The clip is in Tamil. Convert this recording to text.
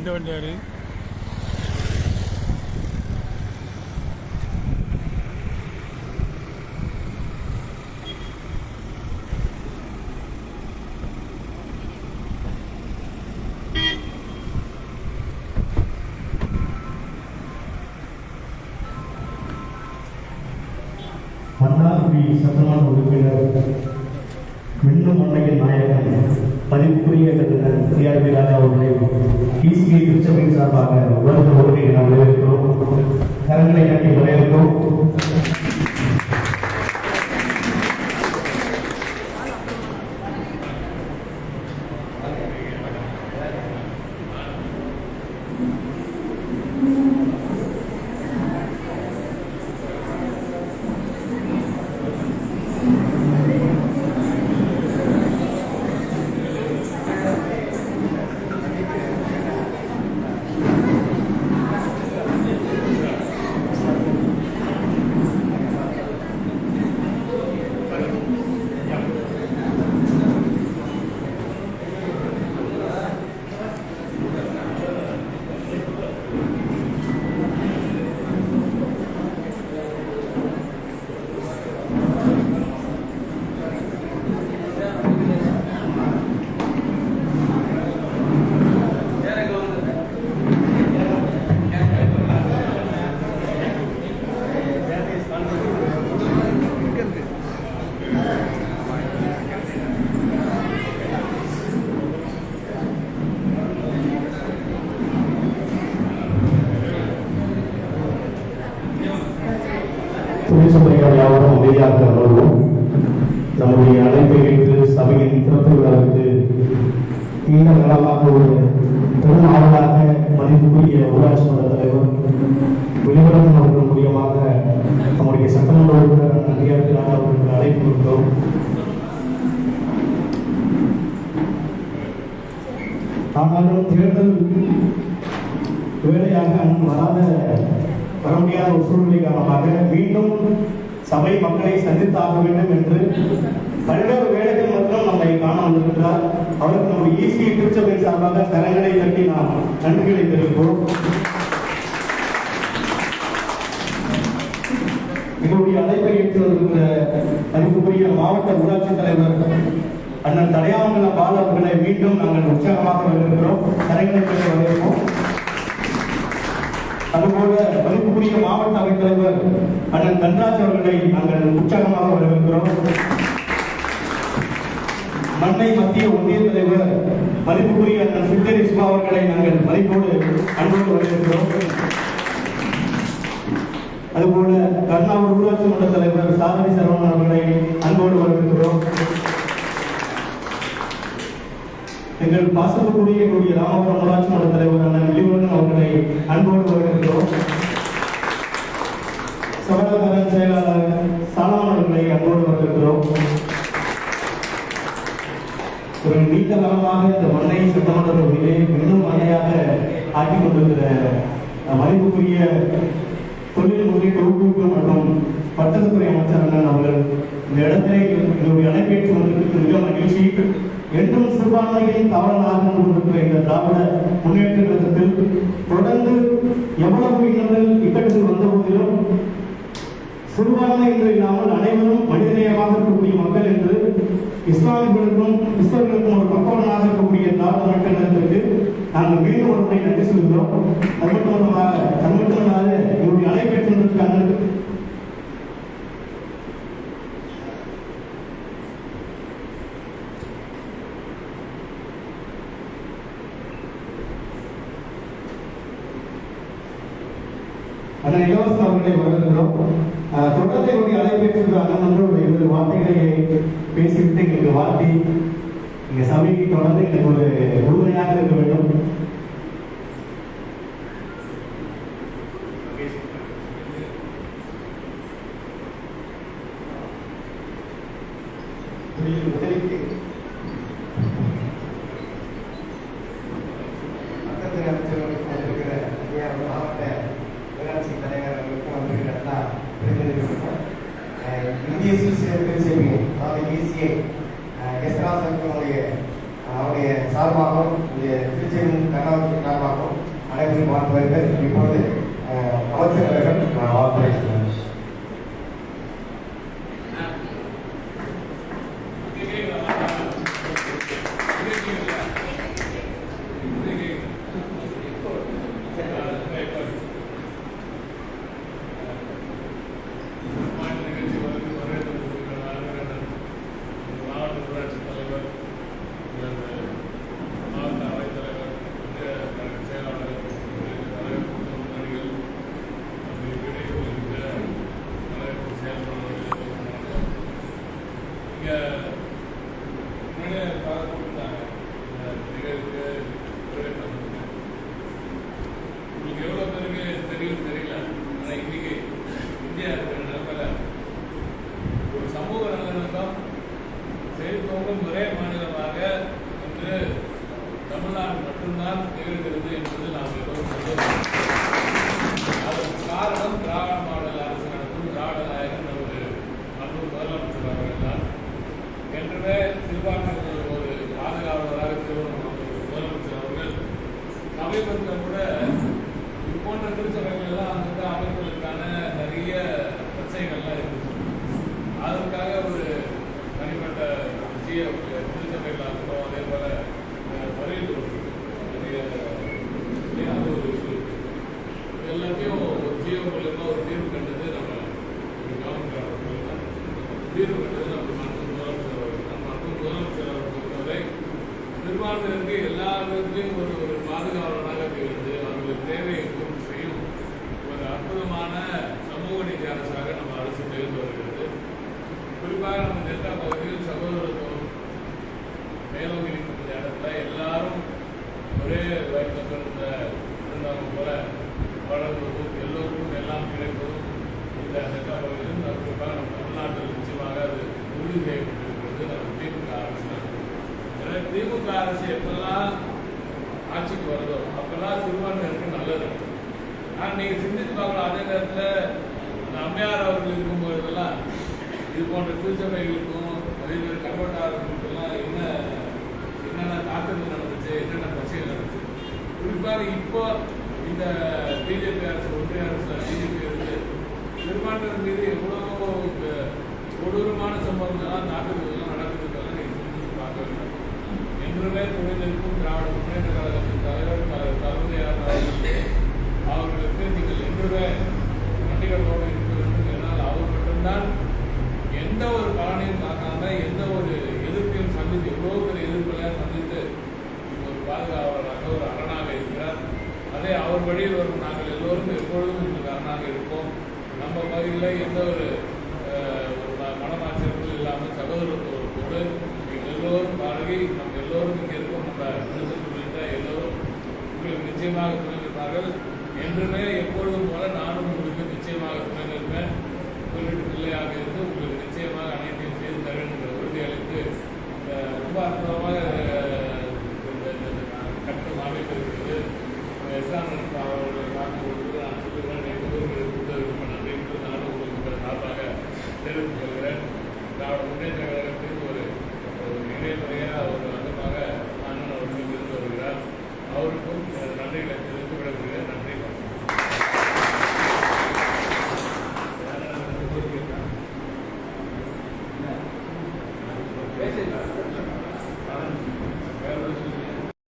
அந்த வண்டியார் சட்டமன்ற உறுப்பினர் நாயகன் மதிப்புக்குரிய டிஆர்பி ராஜா அவர்களை பிசிஐ திருச்சபையின் சார்பாக உலக வருகை நாம் வரவேற்கிறோம். கரங்களை கட்டி வரவேற்கிறோம். திருச்சபையார் யாவரும் அமைதியாக வருவோம் நம்முடைய அழைப்பை வைத்து சபையின் திறப்பு விழாவிற்கு நீண்ட காலமாக ஒரு பெரும் ஆவலாக மதிப்புக்குரிய ஊராட்சி மன்ற தலைவர் வெளிவரம் அவர்கள் மூலியமாக நம்முடைய சட்டமன்ற உறுப்பினர் அதிகாரத்தில் அவர்களுக்கு அழைப்பு கொடுத்தோம். ஆனாலும் தேர்தல் வேலையாக அங்கு வராத வர முடியாத ஒரு சூழ்நிலை காரணமாக மீண்டும் சபை மக்களை சந்தித்தாக வேண்டும் என்று பல்வேறு வேலைகள் மற்றும் நம்மை காண வந்திருக்கிறார். அவருக்கு நம்முடைய ஈசி திருச்சபை சார்பாக கரங்களை கட்டி நாம் நன்றிகளை தெரிவிப்போம். எங்களுடைய அழைப்பை ஏற்று வருகின்ற மதிப்புக்குரிய மாவட்ட ஊராட்சி தலைவர் அண்ணன் தடையாமங்கல பால அவர்களை மீண்டும் நாங்கள் உற்சாகமாக இருக்கக்கூடிய மாவட்ட அவைத்தலைவர் அண்ணன் தன்ராஜ் அவர்களை நாங்கள் உற்சாகமாக வரவேற்கிறோம். மண்ணை மத்திய ஒன்றிய தலைவர் மதிப்புக்குரிய அண்ணன் சித்தரி அவர்களை நாங்கள் மதிப்போடு அன்போடு வரவேற்கிறோம். அதுபோல கர்ணாவூர் ஊராட்சி மன்ற தலைவர் சாதனை சரவணன் அவர்களை அன்போடு வரவேற்கிறோம். எங்கள் பாசத்துக்குரிய எங்களுடைய ராமபுரம் ஊராட்சி மன்ற தலைவர் அண்ணன் வெளிவரன் அவர்களை அன்போடு வரவேற்கிறோம் சபலகரன் செயலாளர் சாலாமன் அவர்களை அன்போடு வரவேற்கிறோம் ஒரு நீண்ட இந்த மண்ணை சட்டமன்ற தொகுதியிலே இன்னும் மழையாக ஆக்கிக் கொண்டிருக்கிற மதிப்புக்குரிய தொழில்முறை முதலீட்டு மற்றும் வர்த்தகத்துறை அமைச்சர் அண்ணன் அவர்கள் இந்த இடத்திலே எங்களுடைய அழைப்பேற்று வந்திருக்கிறது. மிக மகிழ்ச்சி. என்றும் சிறுபான்மையின் காவலனாக கொண்டிருக்கிற இந்த திராவிட முன்னேற்ற கழகத்தில் தொடர்ந்து எவ்வளவு இன்னல்கள் இக்கட்டுகள் வந்த போதிலும் சிறுபான்மை என்று இல்லாமல் அனைவரும் மனிதநேயமாக இருக்கக்கூடிய மக்கள் என்று இஸ்லாமியர்களுக்கும் இஸ்லாமியர்களுக்கும் ஒரு பக்கவனாக இருக்கக்கூடிய நாடு மக்கள் கழகத்திற்கு நாங்கள் மீண்டும் ஒரு முறை நன்றி சொல்கிறோம். அது மட்டும் இல்லாமல் அது மட்டும் மட்டுமல்லாது எங்களுடைய அழைப்பேற்றதற்கு அண்ணனுக்கு அண்ணன் இலவசம் அவர்களை வரவேற்கிறோம். தொடர்ந்து கொண்டு அழைப்பேற்று அண்ணன் ஒரு வார்த்தைகளை பேசிவிட்டு எங்களுக்கு வாழ்த்தி எங்கள் சபைக்கு தொடர்ந்து எங்களுக்கு ஒரு உறுதுணையாக இருக்க வேண்டும். அனைவரும் வாழ்த்துவார்கள் இப்பொழுது அஹ், அமைச்சர் அவர்கள் நான் வாழ்த்துறேன் மாவட்ட ஊராட்சி தலைவர் மாவட்ட அவைத்தலைவர் கழக செயலாளர் தலைவர் முன்னணிகள் தலைவர் செயல்பாளர்கள் இங்கே முன்னாடியே பார்த்துருந்தாங்க நிகழ்வுக்கு உங்களுக்கு எவ்வளோ பேருக்கு தெரியும் தெரியல ஆனால் இன்னைக்கு இந்தியா இருக்கிற நிலமையில ஒரு சமூக நல்லிணக்கம் செழிப்போங்கும் ஒரே மாநிலமாக இன்று தமிழ்நாடு மட்டும்தான் திகழ்கிறது என்பது நாம் எல்லோரும் அதற்கு காரணம் திராவிட மாடல் அரசு நடக்கும் திராவிட நாயகன் நமது அன்பு முதலமைச்சர் அவர்கள் தான் என்றுமே சிறுபான்மையினர் ஒரு பாதுகாவலராக திருவண்ணாமலை முதலமைச்சர் அவர்கள் சமீபத்தில் கூட மத்திய திருச்சபையில் இருக்கட்டும் அதே போல வரையில் நிறைய அது ஒரு விஷயம் இது எல்லாத்தையும் ஒரு ஜியோ மூலயமா ஒரு தீர்வு கண்டது நம்ம கவர்மெண்ட் தீர்வு கண்டது நம்ம மருத்துவ முதலமைச்சர் அவர்கள் நம்ம மருத்துவ முதலமைச்சர் அவர்கள் பொறுத்தவரை நிர்வாகத்திற்கு எல்லா விதத்திலையும் ஒரு ஒரு பாதுகாவலனாக திகழ்ந்து அவர்களுக்கு தேவையை பூர்த்தி செய்யும் ஒரு அற்புதமான சமூக நீதி அரசாக நம்ம அரசு திகழ்ந்து வருகிறது. குறிப்பாக நம்ம டெல்டா பகுதியில் சகோதரத்துவம் மேலோங்கி இடத்துல எல்லாரும் ஒரே வயதில் பிறந்த இருந்தாலும் போல வளர்வதும் எல்லோருக்கும் எல்லாம் கிடைப்பதும் இந்த டெல்டா நம்ம குறிப்பாக நம்ம தமிழ்நாட்டில் நிச்சயமாக அது உறுதி செய்யப்பட்டிருக்கிறது. நம்ம திமுக அரசு. எனவே திமுக அரசு எப்பெல்லாம் ஆட்சிக்கு வருதோ அப்பெல்லாம் சிறுபான்மையினருக்கு நல்லது. ஆனால் நீங்கள் சிந்தித்து பார்க்கலாம் அதே நேரத்தில் அம்மையார் அவர்கள் இருக்கும்போதெல்லாம் இது போன்ற திருச்சபைகளுக்கும் அதே மாதிரி கர்மட்டாளர்களுக்கெல்லாம் என்ன என்னென்ன தாக்கங்கள் நடந்துச்சு என்னென்ன பிரச்சனைகள் நடந்துச்சு. குறிப்பாக இப்போ இந்த பிஜேபி அரசு ஒன்றிய அரசு பிஜேபி அரசு சிறுபான்மையினர் மீது எவ்வளோ கொடூரமான சம்பவங்கள்லாம் தாக்குதல்கள்லாம் நடக்குதுன்றதெல்லாம் நீங்கள் சிந்தித்து பார்க்க வேண்டும் என்றுமே துணைநிற்கும் திராவிட முன்னேற்ற கழகத்தின் தலைவர் த- தளபதியார் அவர்களுக்கு அவர்களுக்கு நீங்கள் என்றுமே நன்றிகளோடு இருக்க வேண்டும் ஏன்னால் அவர் மட்டும்தான் எந்த ஒரு பலனையும் பார்க்காம எந்த ஒரு எதிர்ப்பையும் சந்தித்து எவ்வளோ பெரிய எதிர்ப்புகளையும் சந்தித்து ஒரு பாதுகாவலராக ஒரு அரணாக இருக்கிறார் அதே அவர் வழியில் வரும் நாங்கள் எல்லோரும் எப்பொழுதும் உங்களுக்கு அரணாக இருப்போம் இல்லை எந்த ஒரு அஹ், இல்லாமல் சகோதரத்தோடு எல்லோரும் பழகி நம்ம எல்லோரும் இங்கே இருக்கோம் நம்ம விழுந்து உள்ளிட்ட எல்லோரும் உங்களுக்கு நிச்சயமாக துணை நிற்பார்கள் என்றுமே எப்பொழுதும் போல நானும் உங்களுக்கு நிச்சயமாக துணை நிற்பேன் பிள்ளையாக இருந்து உங்களுக்கு நிச்சயமாக அனைத்தையும் செய்து தருவேன் என்ற உறுதியளித்து ரொம்ப அர்த்தம்